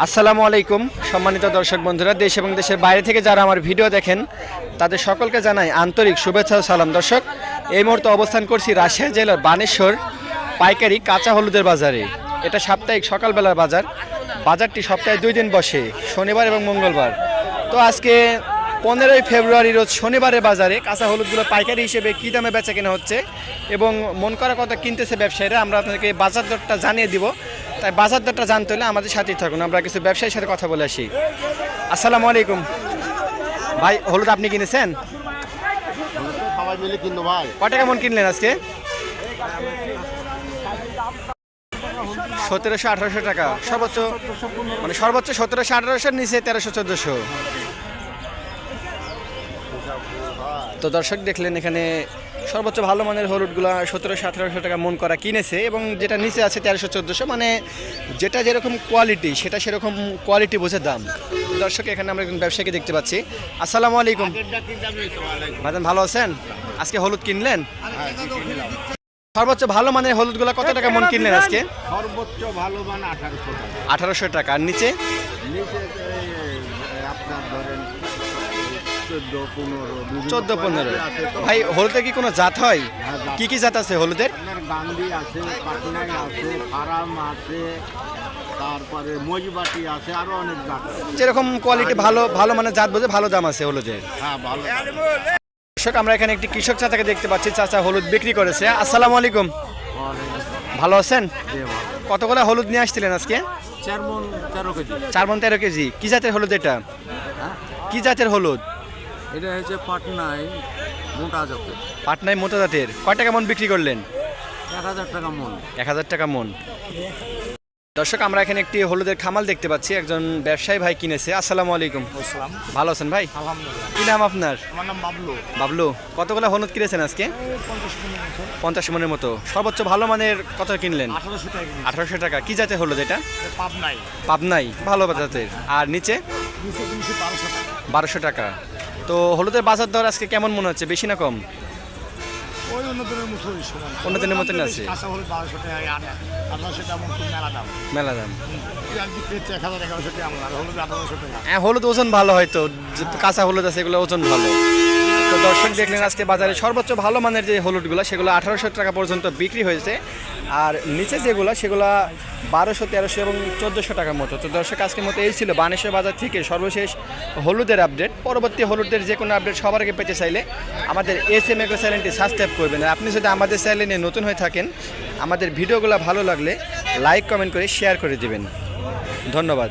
আসসালামু আলাইকুম, সম্মানিত দর্শক বন্ধুরা, দেশ এবং দেশের বাইরে থেকে যারা আমার ভিডিও দেখেন, তাদের সকলকে জানাই আন্তরিক শুভেচ্ছা ও সালাম। দর্শক, এই মুহূর্তে অবস্থান করছি রাজশাহী জেলার বানেশ্বর পাইকারি কাঁচা হলুদের বাজারে। এটা সাপ্তাহিক সকালবেলার বাজার। বাজারটি সপ্তাহে দুই দিন বসে, শনিবার এবং মঙ্গলবার। তো আজকে পনেরোই ফেব্রুয়ারি রোজ শনিবারের বাজারে কাঁচা হলুদগুলো পাইকারি হিসেবে কী দামে বেচা কেনা হচ্ছে? এবং মন করা কথা কিনতেছে ব্যবসায়ীরা আমরা আপনাদেরকে বাজার দরটা জানিয়ে দিব। তাই বাজার দরটা জানতে হলে আমাদের সাথেই থাকুন আমরা কিছু ব্যবসায়ীর সাথে কথা বলে আসি। আসসালামু আলাইকুম। ভাই হলুদ আপনি কিনেছেন? সবাই মিলে কিনবো ভাই। ক টাকা মন কিনলেন আজকে? সতেরোশো আঠারোশো টাকা। সর্বোচ্চ মানে সর্বোচ্চ সতেরোশো আঠারোশো নিচে তেরোশো চোদ্দোশো। তো দর্শক দেখলেন এখানে সর্বোচ্চ ভালো মানের হলুদগুলো সতেরোশো আঠারোশো টাকা মন করা কিনেছে এবং যেটা নিচে আছে তেরোশো চোদ্দোশো মানে যেটা যেরকম কোয়ালিটি সেটা সেরকম কোয়ালিটি বোঝে দাম। দর্শক এখানে আমরা একজন ব্যবসায়ীকে দেখতে পাচ্ছি। আসসালামু আলাইকুম। ভাইজান ভালো আছেন? আজকে হলুদ কিনলেন? সর্বোচ্চ ভালো মানের হলুদগুলো কত টাকা মন কিনলেন আজকে? সর্বোচ্চ ভালো মান আঠারোশো টাকা। আঠারোশো টাকা। আর নিচে? আপনার ধরেন চোদ্দ পনেরো। ভাই হলুদের কি কোনো জাত হয়? হ্যাঁ। কি কি জাত আছে হলুদের? গান্ধী আছে পাটনাই আছে ফারাম আছে তারপরে মজিবাটি আছে আরও অনেক জাত যেরকম কোয়ালিটি ভালো ভালো মানের জাত বোঝে ভালো দাম আছে হলুদের। হ্যাঁ ভালো দর্শক আমরা এখানে একটি কৃষক চাচাকে দেখতে পাচ্ছি চাচা হলুদ বিক্রি করেছে। আসসালামু আলাইকুম। ভালো আছেন? কতগুলো হলুদ নিয়ে আসছিলেন আজকে? চার মন তেরো কেজি। চার মন তেরো কেজি। কি জাতের হলুদ এটা? হ্যাঁ? কি জাতের হলুদ? এটা হচ্ছে পাটনায় মোটা জাতের। পাটনায় মোটা জাতের। কয় টাকা মন বিক্রি করলেন? এক হাজার টাকা মন। এক হাজার টাকা মন। দর্শক আমরা এখানে একটি হলুদের খামাল দেখতে পাচ্ছি। একজন ব্যবসায়ী ভাই কিনেছে। আসসালামু আলাইকুম। ভালো আছেন ভাই? কি নাম আপনার? আমার নাম বাবলু। বাবলু কতগুলো হলুদ কিনেছেন আজকে? পঞ্চাশ মনের মতো। সর্বোচ্চ ভালো মানের কত কিনলেন? আঠারোশো টাকা কি জাতের হলুদ এটা? পাবনাই। পাবনাই। ভালো জাতের। আর নিচে? দুশো তিনশো বারোশো টাকা। বারোশো টাকা। তো হলুদের বাজার দর আজকে কেমন মনে হচ্ছে? বেশি না কম? ওই মতোই সমান। আছে। কাঁচা হলুদ বারোশো টাকা আঠারোশো টাকা মেলা দাম। মেলা দাম। হ্যাঁ হলুদ ওজন ভালো হয়তো। কাঁচা হলুদ আছে এগুলো ওজন ভালো। তো দর্শক দেখলেন, আজকে বাজারে সর্বোচ্চ ভালো মানের যে হলুদগুলো, সেগুলো আঠারোশো টাকা পর্যন্ত বিক্রি হয়েছে। আর নিচে যেগুলো, সেগুলো বারোশো, তেরোশো এবং চোদ্দোশো টাকার মতো। তো দর্শক আজকের মতো এই ছিল বানেশ্বর বাজার থেকে সর্বশেষ হলুদের আপডেট। পরবর্তী হলুদের যে কোনো আপডেট সবার আগে পেতে চাইলে আমাদের এস এম এগ্রো চ্যানেলটি সাবস্ক্রাইব করবেন। আর আপনি যদি আমাদের চ্যানেলে নতুন হয়ে থাকেন, আমাদের ভিডিওগুলো ভালো লাগলে লাইক, কমেন্ট করে শেয়ার করে দিবেন। ধন্যবাদ।